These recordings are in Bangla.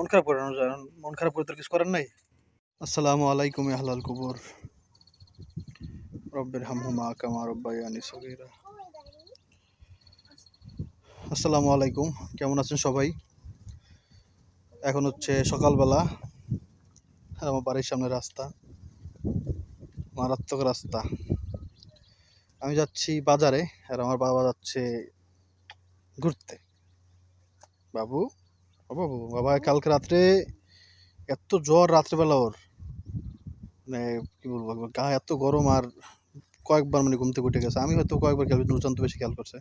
মন খারাপ করে না জানেন, মন খারাপ করে তোর কিছু করার নাই? আসসালামু আলাইকুম আহলাল কুবুর। রব্বের হামহুমা কামা রব্বায়ানি সগীরা। আসসালামু আলাইকুম, কেমন আছেন সবাই? এখন হচ্ছে সকালবেলা, আর আমার বাড়ির সামনে রাস্তা, মারাত্মক রাস্তা। আমি যাচ্ছি বাজারে, আর আমার বাবা যাচ্ছে ঘুরতে। বাবু? বাবু বাবা কালকে রাত্রে এত জ্বর রাত্রেবেলা ওর। মানে কি বলব গা এত গরম আর কয়েকবার মানে ঘুম থেকে উঠে গেছে। আমি হয়তো কয়েকবার খেয়াল নুরচান তো বেশি খেয়াল করছে।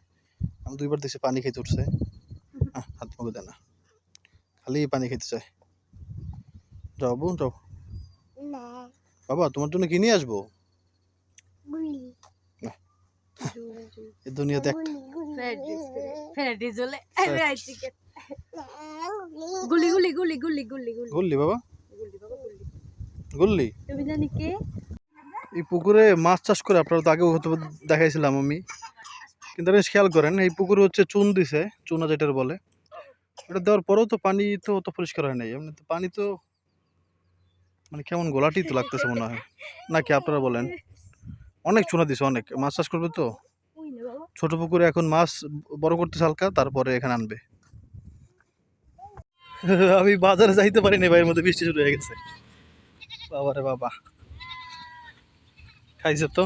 আমি দুইবার দেখছি পানি খেতে উঠছে। হাত মুখে দেয় না। খালি পানি খেতে চায়। যাও বোন যাও। বাবা তোমার জন্য কি নিয়ে আসব? এই দুনিয়াতে এক গুলি গুলি গুলি গুলি গুলি গুলি। গুললি বাবা। গুলি বাবা গুলি। তুমি জানি কে? এই পুকুরে মাছ চাষ করে আপনারা তো আগেও হয়তো দেখাইছিলাম আমি। কিন্তু আপনি খেয়াল করেন এই পুকুরে হচ্ছে চুন দিছে চুনা যেটার বলে। ওটা দেওয়ার পরেও তো পানি তো অত পরিষ্কার হয় নাই। এমনি তো পানি তো মানে কেমন গোলাটি তো লাগতেছে মনে হয়। নাকি আপনারা বলেন? অনেক চুনা দিছে অনেক। মাছ চাষ করবে তো? ছোট পুকুরে এখন মাছ বড় করতেছে হালকা তারপরে এখানে আনবে। আমি বাজারে যাইতে পারিনি ভাইয়ের মধ্যে, বৃষ্টি শুরু হয়ে গেছে। বাবা রে বাবা। খাইছে তো।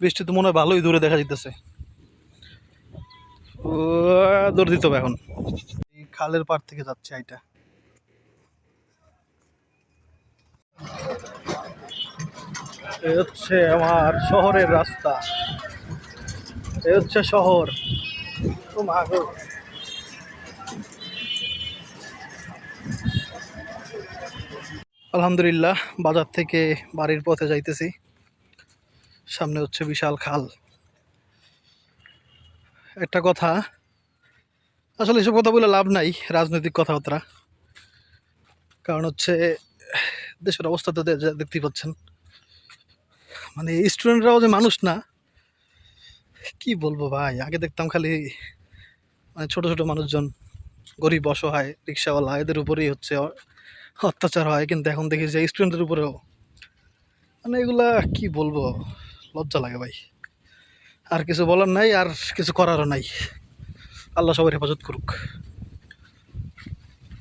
বৃষ্টি তো মনে হয় ভালোই দূরে দেখা যাইতেছে। ও, দৌড় দিতে হবে এখন। খালের পার থেকে যাচ্ছে এইটা এ হচ্ছে আমার শহরের রাস্তা। এ হচ্ছে শহর। ও মা আলহামদুলিল্লাহ, বাজার থেকে বাড়ির পথে যাইতেছি। সামনে হচ্ছে বিশাল খাল। একটা কথা, আসলে এসব কথা বলে লাভ নাই রাজনৈতিক কথাবার্তা। কারণ হচ্ছে, দেশের অবস্থা তো দেখতেই পাচ্ছেন। মানে স্টুডেন্টরাও যে মানুষ না, কি বলব ভাই? আগে দেখতাম খালি মানে ছোট ছোট মানুষজন, গরিব, অসহায়, রিক্সাওয়ালা, এদের উপরেই হচ্ছে অত্যাচার হয় কিন্তু এখন দেখি যে স্টুডেন্টের উপরেও। মানে এগুলা কি বলব? লজ্জা লাগে ভাই। আর কিছু বলার নাই আর কিছু করারও নাই। আল্লাহ সবার হেফাজত করুক।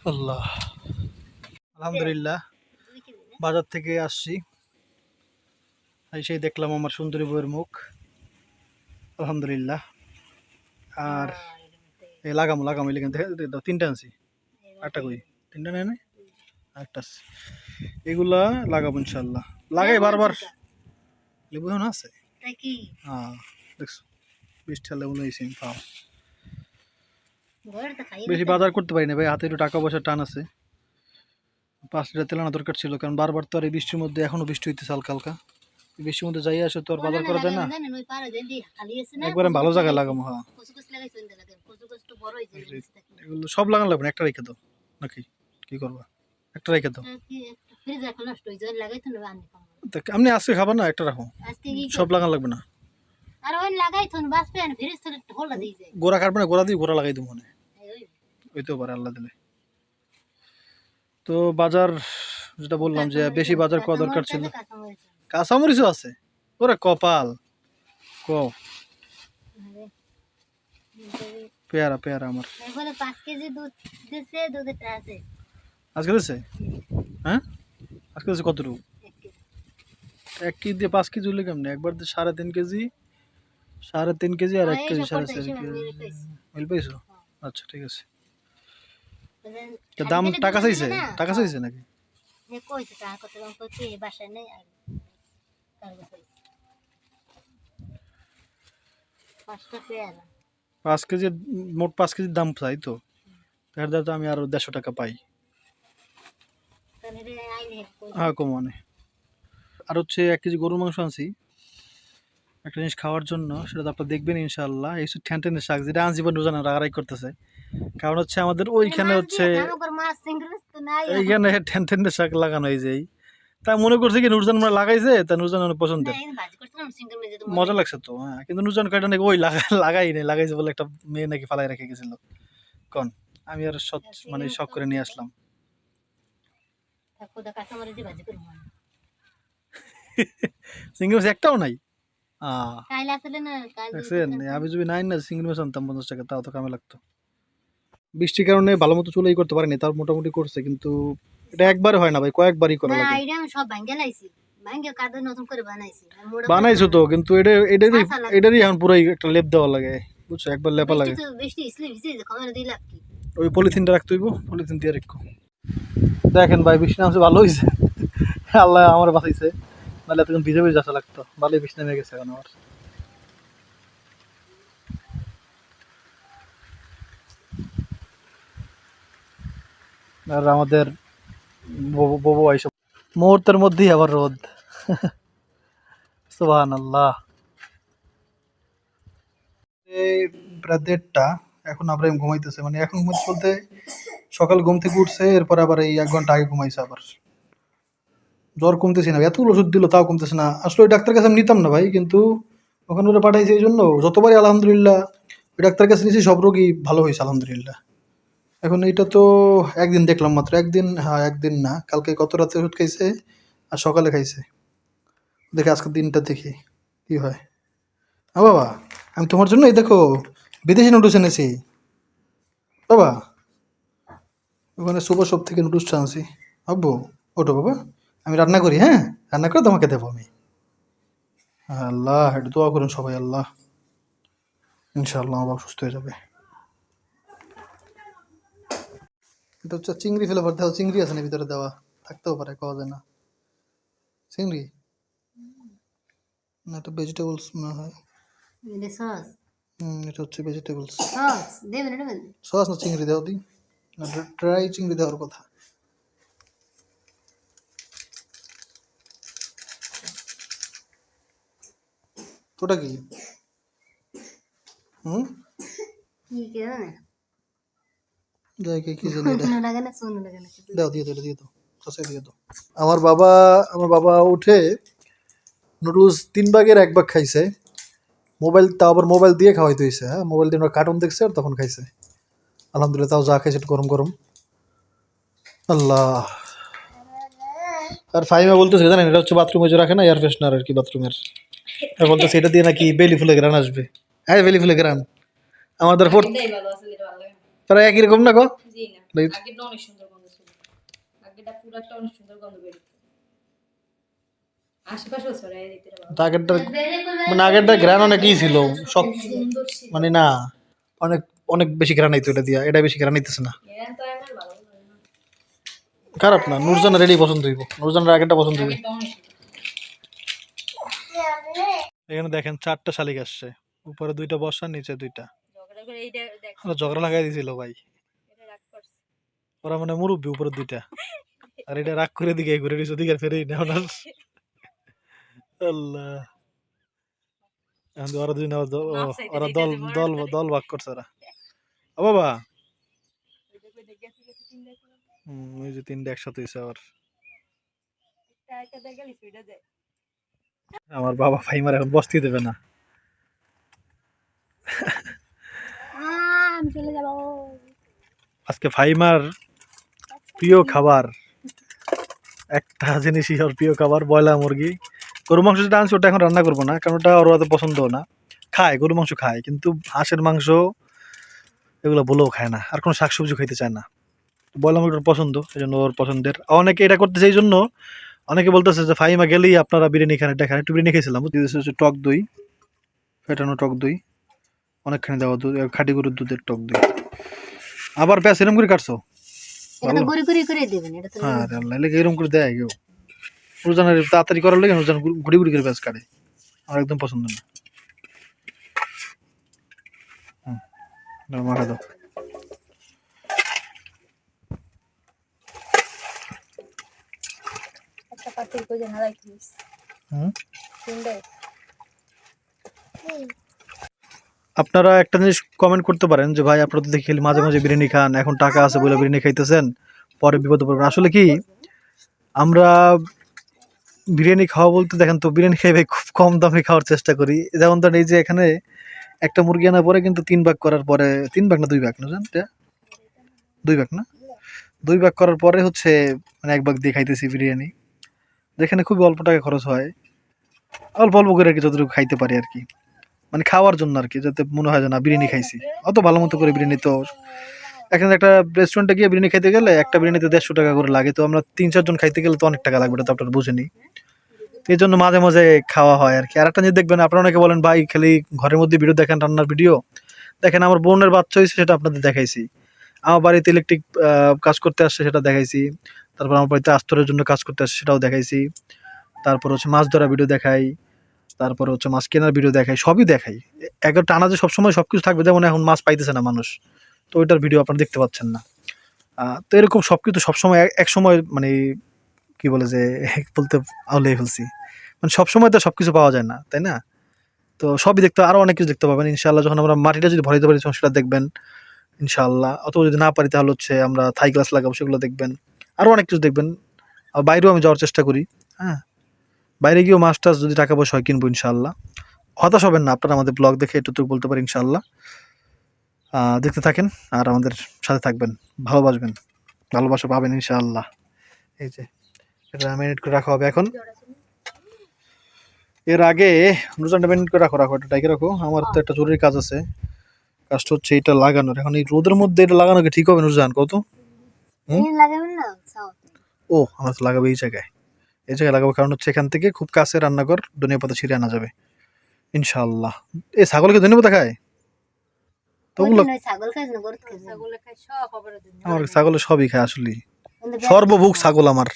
আল্লাহ। আলহামদুলিল্লাহ। বাজার থেকে আসছি। এই সেই দেখলাম আমার সুন্দরী বইয়ের মুখ। আলহামদুলিল্লাহ। আর এই লাগামো লাগামো থেকে দাও তিনটা আনছি। আটটা কই? তিনটা নেয় নাই? একটা আছে এগুলা লাগাবো ইনশাল্লাহ লাগাই বারবার। লেবু এখন আছে? হ্যাঁ দেখছ? বৃষ্টি লেবু নিয়েছি পাও বেশি বাজার করতে পারি না ভাই হাতে একটু টাকা পয়সার টান আছে। পাঁচ লিটার তেল আনা দরকার ছিল কারণ বারবার তো আর এই বৃষ্টির মধ্যে এখনও বৃষ্টি হইতেছে হালকা হালকা। বৃষ্টির মধ্যে যাই আসে তো আর বাজার করা যায় না। একবারে ভালো জায়গায় লাগাবো হ্যাঁ। এগুলো সব লাগান লাগবে একটা রেখে দাও। নাকি? কি করবা? একটা রেখে দাও। নষ্ট হয়ে আপনি আজকে খাবার না একটা রাখো। সব লাগান লাগবে না। গোড়া কাটবে না গোড়া দিয়ে গোড়া লাগাই দেবো মনে। হয়। হইতেও পারে আল্লাহ দিলে। তো বাজার যেটা বললাম যে বেশি বাজার করা দরকার ছিল। কাঁচামরিচও আছে? ওরে কপাল। ক? পেয়ারা পেয়ারা আমার। পাঁচ কেজি দুধ দিছে দুধের আছে। আজকে দিচ্ছে হ্যাঁ? আজকে দিচ্ছে কতটুকু? এক কেজি। দিয়ে পাঁচ কেজি হলে কেমনি? একবার দিয়ে সাড়ে তিন কেজি সাড়ে তিন কেজি আর এক কেজি সাড়ে চার কেজি। মিল পাইছো আচ্ছা ঠিক আছে। দাম টাকা চাইছে? টাকা চাইছে নাকি? পাঁচ কেজি মোট পাঁচ কেজির দাম চাই তো। তার দাম তো আমি আরও দেড়শো টাকা পাই তাহলে রে আইনে কই হ্যাঁ কমানে আর হচ্ছে এক কেজি গরুর মাংস আনছি। একটা জিনিস খাওয়ার জন্য সেটা তো আপনারা দেখবেন ইনশাল্লাহ এই ঠ্যান ঠ্যানের শাক যেটা আনজীবন রোজানা রাগারাই করতেছে। কারণ হচ্ছে আমাদের ওইখানে হচ্ছে এইখানে ঠ্যান ঠ্যানের শাক লাগানো হয়ে যায় তা মনে করছে কি নুরজান মানে লাগাইছে? তা নুরজান অনেক পছন্দের। মেজে লাগছে তো হ্যাঁ। কিন্তু নুরজান কয়টা নাকি ওই লাগা লাগাই নেই লাগাইছে বলে একটা মেয়ে নাকি ফালাই রেখে গেছিল। কন আমি আর সৎ মানে শখ করে নিয়ে আসলাম। খোদা কাঁচামরিচ দিয়ে ভাজি করব চিংড়ি মাছ একটাও নাই? আহ আসলে না কাল দেখছেন আমি যদি নাই না চিংড়ি মাছ আনতাম পঞ্চাশ টাকা তাও তো কামে লাগতো। বৃষ্টির কারণে ভালো মতো চুলাই করতে পারেনি তার মোটামুটি করছে কিন্তু এটা একবারে হয় না ভাই কয়েকবারই করা লাগে। আইডিয়া সব ভাঙ্গে লাইছি। ভাঙ্গে কাদের নতুন করে বানাইছি? বানাইছো তো কিন্তু এটা এটারই এটারই এখন পুরাই একটা লেপ দেওয়া লাগে বুঝছ? একবার লেপা লাগে। বৃষ্টি তো ভিজে যে কমারে দিই কি? ওই পলিথিনটা রাখতে হইব পলিথিন দিয়ে রাখো। দেখেন ভাই, বৃষ্টি নামছে, ভালো হয়েছে আল্লাহ আমার বাঁচাইছে। নাহলে এতক্ষণ ভিজে ভিজে আসা লাগতো। ভালোই বৃষ্টি নেমে গেছে এখন আমার আর আমাদের বউ এইসব মুহূর্তের মধ্যেই আবার রোদ। সুবাহান আল্লাহ এই প্রায় দেড়টা, এখন আব্রাহিম ঘুমাইতেছে। মানে এখন ঘুমাইতে বলতে সকাল ঘুম থেকে উঠছে, এরপর আবার এই এক ঘণ্টা আগে ঘুমাইছে আবার। জ্বর কমতেছে না এতগুলো ওষুধ দিল, তাও কমতেছে না। আসলে ওই ডাক্তার কাছে আমি নিতাম না ভাই, কিন্তু ওখানে ওরা পাঠাইছে এই জন্য। যতবারই আলহামদুলিল্লাহ, ওই ডাক্তার কাছে নিয়েছি সব রোগী ভালো হয়েছে, আলহামদুলিল্লাহ। এখন এইটা তো একদিন দেখলাম মাত্র, একদিন হ্যাঁ একদিন না। কালকে কত রাতে ওষুধ খাইছে, আর সকালে খাইছে। দেখে আজকের দিনটা দেখি, কি হয়। বাবা, আমি তোমার জন্য এই দেখো, বিদেশি নুডলস এনেছি। বাবা ওখানে সুপার শপ থেকে নুডলসটা আনছি। আব্বু ওটো বাবা। আমি রান্না করি হ্যাঁ? রান্না করে তোমাকে দেবো আমি। আল্লাহ একটু দোয়া করুন সবাই আল্লাহ। ইনশাআল্লাহ বাবা সুস্থ হয়ে যাবে। এটা হচ্ছে চিংড়ি ফ্লেভার দেওয়া চিংড়ি আছে না ভিতরে দেওয়া? থাকতেও পারে পাওয়া যায় না। চিংড়ি? না এটা ভেজিটেবলস মনে হয়। এটা সস হুম এটা হচ্ছে ভেজিটেবলস সস দেবেন সস না চিংড়ি দেওয়া দি না চিংড়ি দেওয়ার কথা। তোটা কি? আমার বাবা আমার বাবা উঠে নুডলস তিন ভাগের এক ভাগ খাইছে। মোবাইল তাও আবার মোবাইল দিয়ে খাওয়াইতে হয়েছে হ্যাঁ? মোবাইল দিয়ে কার্টুন দেখছে আর তখন খাইছে। আলহামদুলিল্লাহ তাও যা খাইছে একটু গরম গরম। আল্লাহ। আর ফাইমা বলতেছে জানেন এটা হচ্ছে বাথরুমে যে রাখে না এয়ার ফ্রেশনার আর কি বাথরুমের বলতেছে এটা দিয়ে নাকি বেলি ফুলে গ্রান আসবে। হ্যাঁ বেলি ফুলে গ্রান আমাদের ফোর্থ এটাই ভালো আছে এটা ভালো লাগে না। প্রায় একই রকম না গো? অনেক আগেরটা মানে আগেরটা গ্রান অনেকই ছিল সব মানে না অনেক অনেক বেশি গ্রান আইতো এটা দিয়া এটা বেশি গ্রান আইতেছে না। খারাপ না নুরজানের রেডি পছন্দ হইব নুরজানের আগেরটা পছন্দ হইব। এখানে দেখেন চারটা শালিক আসছে উপরে দুইটা বসা নিচে দুইটা। ঝগড়া করে এইটা দেখ। ওরা ঝগড়া লাগাই দিছিল ভাই। এটা রাগ করছে। ওরা মানে মুরব্বী উপরে দুইটা। আর এটা রাগ করে দিকে ঘুরে দিছে ওদিকে আর ফেরেই না। ওনার আল্লাহ। এখন ওরা দুই ওরা দল দল দল ভাগ করছে ওরা। ও বাবা। ওই যে আবার। আমার বাবা ফাইমার এখন বসতে দেবে না। আজকে ফাইমার প্রিয় খাবার। একটা জিনিসই ওর প্রিয় খাবার, ব্রয়লার মুরগি। গরু মাংস যেটা আনছে ওটা এখন রান্না করব না, কারণ ওটা ওর অত পছন্দ না। খায় গরু মাংস খায়, কিন্তু হাঁসের মাংস এগুলো বলেও খায় না। আর কোনো শাকসবজি খাইতে চায় না। বললাম মুরগির পছন্দ এই জন্য ওর পছন্দের। অনেকে এটা করতেছে এই জন্য অনেকে বলতেছে যে ফাইমা গেলেই আপনারা বিরিয়ানি খান এটা খান। একটু বিরিয়ানি খেয়েছিলাম হচ্ছে টক দই ফেটানো টক দই অনেকখানি দেওয়া দুধ খাটি গরুর দুধের টক দই। আবার প্যাস এরম করে কাটছো? হ্যাঁ এলাকা করে দেয় কেউ। রোজানের তাড়াতাড়ি করার লেগে রোজান ঘুরি ঘুরি করে ব্যাস কাটে। আমার একদম পছন্দ না হুম, নাও, মাখা দাও একটা পাতি কই জানা রাখিস হুম আপনারা একটা জিনিস কমেন্ট করতে পারেন যে ভাই আপনারা তো দেখি খালি মাঝে মাঝে বিরিয়ানি খান এখন টাকা আছে বলে বিরিয়ানি খাইতেছেন পরে বিপদে পড়বেন। আসলে কি আমরা বিরিয়ানি খাওয়া বলতে দেখেন তো বিরিয়ানি খাই ভাই খুব কম দামে খাওয়ার চেষ্টা করি। যেমন ধরেন এই যে এখানে একটা মুরগি আনার পরে কিন্তু তিন ভাগ করার পরে, তিন ভাগ না দুই ভাগ না জান? দুই ভাগ না? দুই ভাগ করার পরে হচ্ছে মানে এক ভাগ দিয়ে খাইতেছি বিরিয়ানি। যেখানে খুবই অল্প টাকা খরচ হয়। অল্প অল্প করে আর কি যতটুকু খাইতে পারি আর কি। মানে খাওয়ার জন্য আর কি, যাতে মনে হয় যে না, বিরিয়ানি খাইছি। অত ভালো মতো করে বিরিয়ানি তো এখানে একটা রেস্টুরেন্টে গিয়ে বিরিয়ানি খাইতে গেলে একটা বিরিয়ানিতে দেড়শো টাকা করে লাগে। তো আমরা তিন চারজন খাইতে গেলে তো অনেক টাকা লাগবে, এটা তো আপনারা বুঝেনি এই জন্য মাঝে মাঝে খাওয়া হয় আর কি। আর একটা জিনিস দেখবেন, আপনারা অনেকে বলেন, ভাই, খালি ঘরের মধ্যে ভিডিও দেখেন, রান্নার ভিডিও দেখেন, আমার বোনের বাচ্চা হয়েছে, সেটা আপনাদের দেখাইছি। আমার বাড়িতে ইলেকট্রিক কাজ করতে আসছে, সেটা দেখাইছি। তারপর আমার বাড়িতে আস্তরের জন্য কাজ করতে আসছে, সেটাও দেখাইছি। তারপর হচ্ছে মাছ ধরা ভিডিও দেখাই। তারপর হচ্ছে মাছ কেনার ভিডিও দেখাই, সবই দেখাই। একবার টানা যে সবসময় সব কিছু থাকবে, যেমন এখন মাছ পাইতেছে না মানুষ, তো ওইটার ভিডিও আপনারা দেখতে পাচ্ছেন না। তো এরকম সব কিছু সবসময় এক সময় মানে কি বলে যে বলতে আউলে ফেলছি। মানে সবসময় তো সব কিছু পাওয়া যায় না তাই না? তো সবই দেখতে আরও অনেক কিছু দেখতে পাবেন। ইনশাল্লাহ যখন আমরা মাটিটা যদি ভরাইতে পারি তখন সেটা দেখবেন ইনশাল্লাহ অথবা যদি না পারি তাহলে হচ্ছে আমরা থাই গ্লাস লাগাবো সেগুলো দেখবেন। আরও অনেক কিছু দেখবেন। আর বাইরেও আমি যাওয়ার চেষ্টা করি হ্যাঁ? বাইরে গিয়েও মাছ টাছ যদি টাকা পয়সা হয় কিনবো ইনশাআল্লাহ। হতাশ হবেন না আপনারা আমাদের ব্লগ দেখে একটু বলতে পারি ইনশাআল্লাহ। আহ, দেখতে থাকেন আর আমাদের সাথে থাকবেন ভালোবাসবেন ভালোবাসা পাবেন ইনশাআল্লাহ। এই যে। এটা মিনিট করে রাখা হবে এখন। এর আগে নুজানটা মিনিট করে রাখো রাখো এটা ডাইকে রাখো। আমার তো একটা জরুরি কাজ আছে। কাজটা হচ্ছে এটা লাগানোর। এখন এই রোদের মধ্যে এটা লাগানো কি ঠিক হবে নুজান কত ও আমরা তো লাগাবো এই জায়গায়। এই জায়গায় লাগাবো কারণ হচ্ছে এখান থেকে খুব কাছে রান্নাঘর ধনিয়া পাতা ছিঁড়ে আনা যাবে। ইনশাআল্লাহ। এই ছাগলকে ধনিয়া পাতা খায়? আমার ছাগলে সবই খায় আসলে সর্বভোগ ছাগল আমার।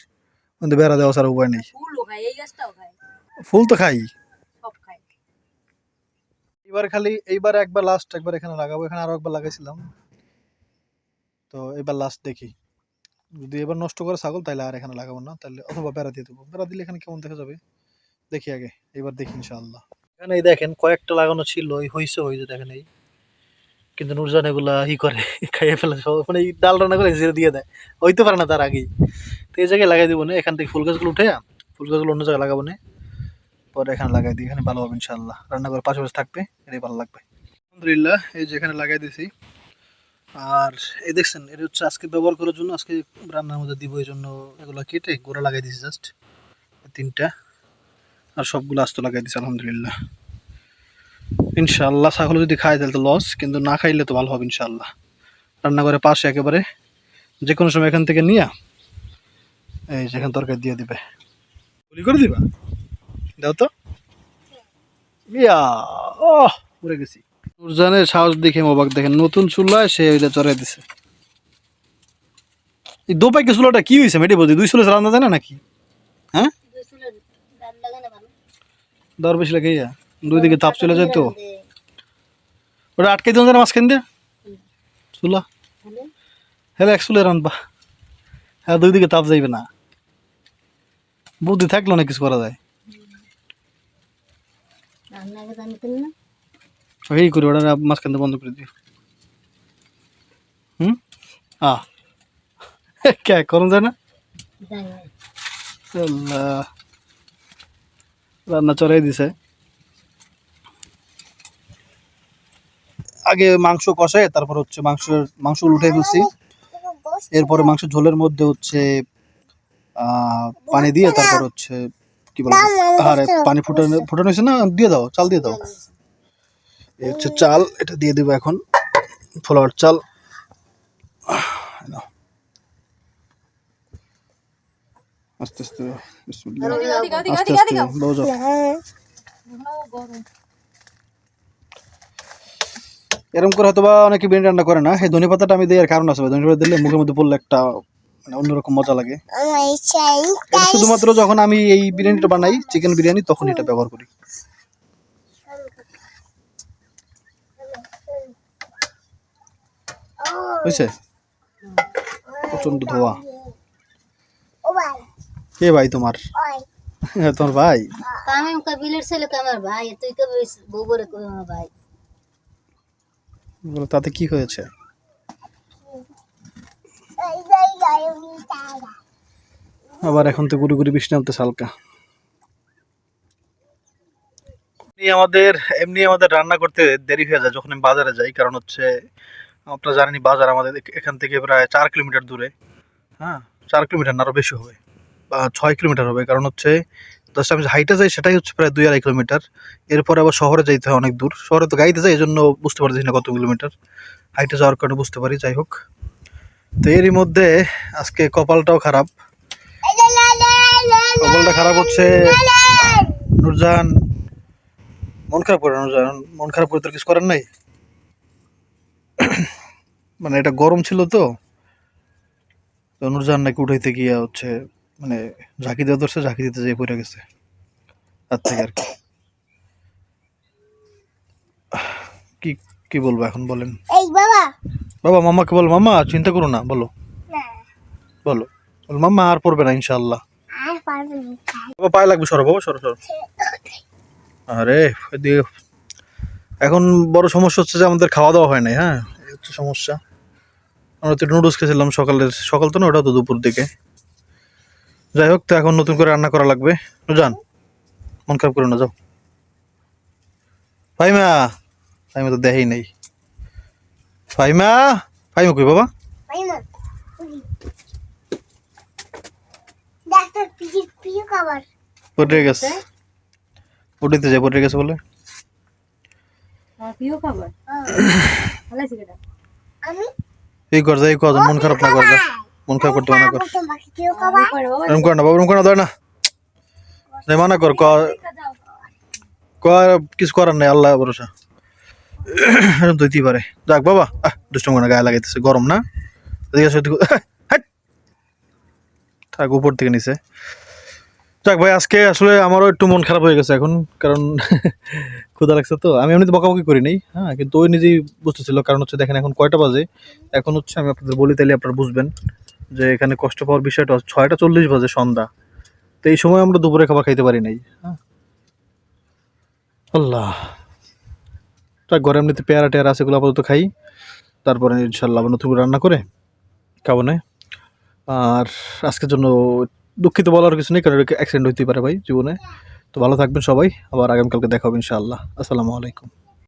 কিন্তু বেড়া দেওয়া ছাড়া উপায় নেই। ফুল তো খাই। এবার খালি এইবার একবার লাস্ট একবার এখানে লাগাবো। এখানে আরও একবার লাগাইছিলাম। তো এবার লাস্ট দেখি। যদি এবার নষ্ট করে ছাগল তাহলে আর এখানে লাগাবো না। তাহলে অথবা বেড়া দিয়ে দেবো। বেড়া দিলে এখানে কেমন দেখা যাবে? দেখি আগে। এবার দেখি ইনশাআল্লাহ। এখানে এই দেখেন কয়েকটা লাগানো ছিল। এই হইছে হইছে দেখেন এই। কিন্তু নুরজান এগুলা ই করে খাইয়ে ফেলে। সব মানে ডাল রান্না করে ঝেড়ে দিয়ে দেয়। হইতে পারে না তার আগেই। তো এই জায়গায় লাগাই দিব না, এখান থেকে ফুল গাছগুলো উঠে ফুল গাছগুলো অন্য জায়গায় লাগাবো না। পরে এখানে লাগাই দিই, এখানে ভালো হবে ইনশাল্লাহ রান্নাঘর পাশাপাশি থাকবে, এটাই ভালো লাগবে। আলহামদুলিল্লাহ, এই যে এখানে লাগাই দিছি। আর এই দেখছেন, এটা হচ্ছে আজকে ব্যবহার করার জন্য, আজকে রান্নার মধ্যে দিব এই জন্য এগুলো কেটে গোড়া লাগাই দিছি জাস্ট তিনটা। আর সবগুলো আস্ত লাগাই দিছি, আলহামদুলিল্লাহ। ইনশাআল্লাহ, ছাগল যদি খায় তাহলে তো লস কিন্তু না খাইলে তো ভালো হবে ইনশাআল্লাহ। রান্নাঘরের পাশে একেবারে যে কোনো সময় এখান থেকে নিয়ে এই যেখানে তরকারি দিয়ে দিবে। গুলি করে দিবা? দাও তো। ইয়া ও পড়ে গেছি। নুরজানের সাহস দেখে মোবাক দেখেন নতুন চুলায় সে ওইটা চড়াই দিছে। এই দোপাইকে চুলাটা কি হয়েছে মেটে বলছি দুই চুলে চালানো যায় না নাকি? হ্যাঁ? দর বেশি লাগে ইয়া। দুই দিকে তাপ চলে যায় তো। ওটা আটকে দিন যায় না মাঝখান দিয়ে। চুলা। হ্যাঁ এক চুলে রানবা হ্যাঁ দুই দিকে তাপ যাইবে না। বুদ্ধি থাকলে অনেক কিছু করা যায়। এই করি ওটা মাঝখান বন্ধ করে দিও। হুম? আ কে করুন যায় না? রান্না চড়াই দিছে। আগে মাংস কষায় তারপর হচ্ছে মাংস মাংস উঠে ফেলছি। এরপরে মাংস ঝোলের মধ্যে হচ্ছে পানি দিয়ে তারপর হচ্ছে কি বলে আরে পানি ফুটানো ফুটানো হয়েছে না? দিয়ে দাও চাল দিয়ে দাও। এই হচ্ছে চাল এটা দিয়ে দেবো এখন। ফ্লাওয়ার চাল। আস্তে আস্তে আস্তে আস্তে যাও এরকম করে হয়তো বা অনেকে বিরিয়ানি রান্না করে না। এই ধনে পাতাটা আমি দিই আর কারণ আছে ধনে পাতা দিলে মুখের মধ্যে পড়লে একটা মানে অন্যরকম মজা লাগে। এটা শুধুমাত্র যখন আমি এই বিরিয়ানিটা বানাই চিকেন বিরিয়ানি তখন এটা ব্যবহার করি। বুঝছে প্রচণ্ড ধোয়া। কে ভাই তোমার? ওই। তোমার ভাই? কামিম কাবিলের ছেলে আমার ভাই? তুই কবে তাতে কি হয়েছে? আবার এখন তো গুড়ি গুড়ি বৃষ্টি নামতেছে হালকা। আমাদের, এমনি আমাদের রান্না করতে দেরি হয়ে যায় যখন আমি বাজারে যাই, কারণ হচ্ছে আপনারা জানেনই বাজার আমাদের এখান থেকে প্রায় চার কিলোমিটার দূরে। হ্যাঁ চার কিলোমিটার না আরও বেশি হবে। বা ছয় কিলোমিটার হবে, কারণ হচ্ছে জাস্ট আমি হাইটে যাই সেটাই হচ্ছে প্রায় দুই আড়াই কিলোমিটার। এরপরে আবার শহরে যাইতে হয় অনেক দূর। শহরে তো গাড়িতে যাই এই জন্য বুঝতে পারতেছি না কত কিলোমিটার। হাইটে যাওয়ার কারণে বুঝতে পারি, যাই হোক। তো এরই মধ্যে আজকে কপালটাও খারাপ। কপালটা খারাপ হচ্ছে নুরজাহান। মন খারাপ করে নুরজাহান। মন খারাপ করে তোর কিছু করার নাই। মানে এটা গরম ছিল তো। তো নুরজাহান নাকি উঠাইতে গিয়া হচ্ছে মানে ঝাঁকি দেওয়া ধরছে, ঝাঁকি দিতে যেয়ে পড়ে গেছে। তার থেকে আর কি। কি বলব এখন বলেন। বাবা মামাকে বল মামা চিন্তা করো না বলো। বলো। বল মামা আর পড়বে না ইনশাল্লাহ বাবা পায়ে লাগবে সরো বাবা সরো সরো। আরে এখন বড় সমস্যা হচ্ছে যে আমাদের খাওয়া দাওয়া হয় নাই হ্যাঁ? হচ্ছে সমস্যা। আমরা তো নুডলস খেয়েছিলাম সকালের সকাল তো না ওটা তো দুপুর দিকে। যাই হোক তো এখন নতুন করে রান্না করা লাগবে। যান মন খারাপ করো না যাও। ফাইমা ফাইমা তো দেখাই নাই। ফাইমা ফাইমা কই বাবা? পাইমা ডাক্তার পিজি প্রিয় খাবার। পড়ে গেছে। উঠিতে যায় পড়ে গেছে বলে। আমার প্রিয় খাবার? ভালো আছে কেটা? আমি? এই কর যাই কর মন খারাপ না কর যা। মন খারাপ করতে মানা কর। তোমাকে প্রিয় খাবার। করে বাবা। এরকম কর না বাবা এরকম কর না ধর না। যাই মানা কর ক ক কিছু করার নাই আল্লাহ ভরসা। এরকম তো পারে। যাক বাবা, আহ, দুষ্টম করে গায়ে লাগাইতেছে, গরম না? থাক, উপর থেকে নিচে যাক ভাই, আজকে আসলে আমারও একটু মন খারাপ হয়ে গেছে এখন, কারণ ক্ষুধা লাগছে তো। আমি এমনিতে বকাবকি করি নাই হ্যাঁ কিন্তু ওই নিজেই বুঝতেছিল কারণ হচ্ছে দেখেন এখন কয়টা বাজে। এখন হচ্ছে আমি আপনাদের বলি, তাহলে আপনারা বুঝবেন যে এখানে কষ্ট পাওয়ার বিষয়টা ছয়টা চল্লিশ বাজে সন্ধ্যা। তো এই সময় আমরা দুপুরে খাবার খাইতে পারি নাই হ্যাঁ। আল্লাহ। তা ঘরে এমনিতে পেয়ারা টেয়ারা আছে, এগুলো আপাতত খাই। তারপরে ইনশাল্লাহ আবার নতুন রান্না করে খাব না। আর আজকের জন্য দুঃখিত বলার কিছু নেই, কারণ অ্যাক্সিডেন্ট হইতে পারে ভাই জীবনে। তো ভালো থাকবেন সবাই, আবার আগামীকালকে দেখাবো হবে ইনশাআল্লাহ। আসসালামু আলাইকুম।